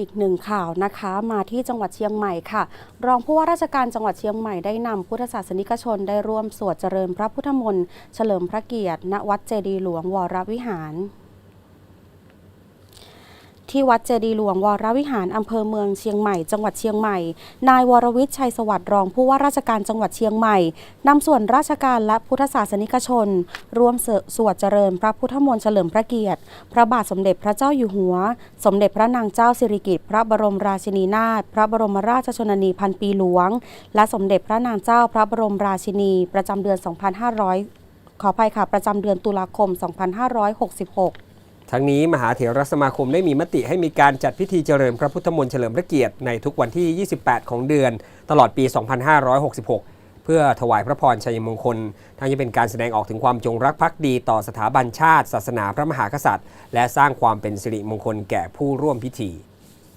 อีกหนึ่งข่าวนะคะ มาที่จังหวัดเชียงใหม่ค่ะ รองผู้ว่าราชการจังหวัดเชียงใหม่ได้นำพุทธศาสนิกชนได้ร่วมสวดเจริญพระพุทธมนต์เฉลิมพระเกียรติณวัดเจดีหลวงวรวิหาร ที่วัดเจดีหลวงวรวิหารอำเภอเมืองเชียงใหม่ จังหวัดเชียงใหม่ นายวรวิทย์ชัยสวัสดิ์รองผู้ว่าราชการจังหวัดเชียงใหม่นำส่วนราชการและพุทธศาสนิกชน ร่วมสวดเจริญพระพุทธมนต์เฉลิมพระเกียรติ พระบาทสมเด็จพระเจ้าอยู่หัว สมเด็จพระนางเจ้าสิริกิติ์พระบรมราชินีนาถพระบรมราชชนนีพันปีหลวง และสมเด็จพระนางเจ้าพระบรมราชินี ประจำเดือน 2500 ขออภัยค่ะ ประจำเดือนตุลาคม 2566 ทั้งนี้มหาเถรสมาคมได้มีมติให้มีการจัดพิธีเจริญพระพุทธมนต์เฉลิมพระเกียรติในทุกวันที่ 28 ของเดือน ตลอดปี 2566 เพื่อถวายพระพรชัยมงคล ทั้งยังเป็นการแสดงออกถึงความจงรักภักดีต่อสถาบันชาติ ศาสนาพระมหากษัตริย์ และสร้างความเป็นสิริมงคลแก่ผู้ร่วมพิธี